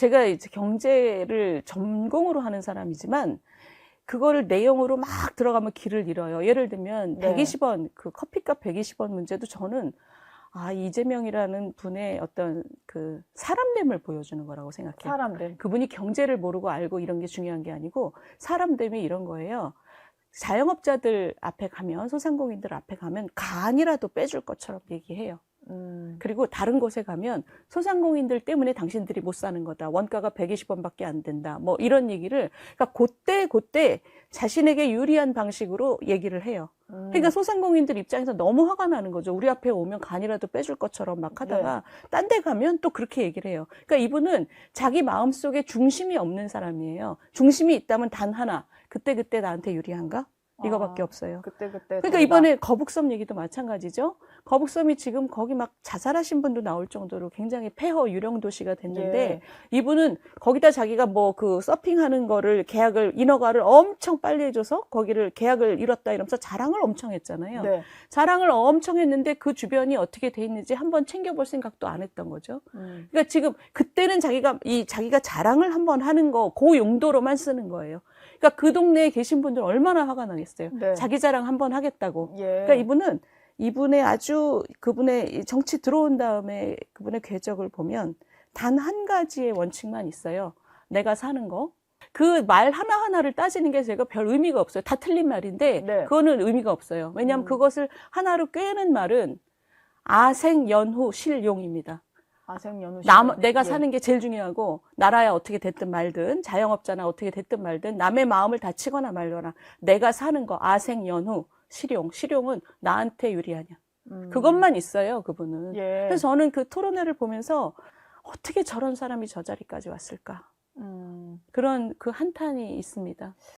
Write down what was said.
제가 이제 경제를 전공으로 하는 사람이지만 그거를 내용으로 막 들어가면 길을 잃어요. 예를 들면 네. 120원 그 커피값 120원 문제도 저는 아 이재명이라는 분의 어떤 그 사람됨을 보여주는 거라고 생각해요. 사람들. 그분이 경제를 모르고 알고 이런 게 중요한 게 아니고 사람됨이 이런 거예요. 자영업자들 앞에 가면 소상공인들 앞에 가면 간이라도 빼줄 것처럼 얘기해요. 음. 그리고 다른 곳에 가면 소상공인들 때문에 당신들이 못 사는 거다. 원가가 120원밖에 안 된다. 뭐 이런 얘기를 그러니까 그때 그때 자신에게 유리한 방식으로 얘기를 해요. 음. 그러니까 소상공인들 입장에서 너무 화가 나는 거죠. 우리 앞에 오면 간이라도 빼줄 것처럼 막 하다가 딴데 가면 또 그렇게 얘기를 해요. 그러니까 이분은 자기 마음속에 중심이 없는 사람이에요. 중심이 있다면 단 하나. 그때그때 나한테 유리한가? 이거밖에 아, 없어요. 그때 그때. 그러니까. 이번에 거북섬 얘기도 마찬가지죠. 거북섬이 지금 거기 막 자살하신 분도 나올 정도로 굉장히 폐허 유령 도시가 됐는데 예. 이분은 거기다 자기가 뭐 그 서핑하는 거를 계약을 인허가를 엄청 빨리 해줘서 거기를 계약을 이뤘다 이러면서 자랑을 엄청 했잖아요. 네. 자랑을 엄청 했는데 그 주변이 어떻게 돼 있는지 한번 챙겨볼 생각도 안 했던 거죠. 음. 그러니까 지금 그때는 자기가 이 자기가 자랑을 한번 하는 거 그 용도로만 쓰는 거예요. 그러니까 그 동네에 계신 분들 얼마나 화가 나겠어요. 네. 자기 자랑 한번 하겠다고. 예. 그러니까 이분은 이분의 아주 그분의 이 정치 들어온 다음에 그분의 궤적을 보면 단 한 가지의 원칙만 있어요. 내가 사는 거. 그 말 하나하나를 따지는 게 제가 별 의미가 없어요. 다 틀린 말인데 네. 그거는 의미가 없어요. 왜냐하면 음. 그것을 하나로 꿰는 말은 아생 연후 실용입니다. 아생 연우 씨. 남, 내가 예. 사는 게 제일 중요하고 나라야 어떻게 됐든 말든 자영업자나 어떻게 됐든 말든 남의 마음을 다치거나 말거나 내가 사는 거 아생연후 실용 실용은 나한테 유리하냐 음. 그것만 있어요 그분은 예. 그래서 저는 그 토론회를 보면서 어떻게 저런 사람이 저 자리까지 왔을까 음. 그런 그 한탄이 있습니다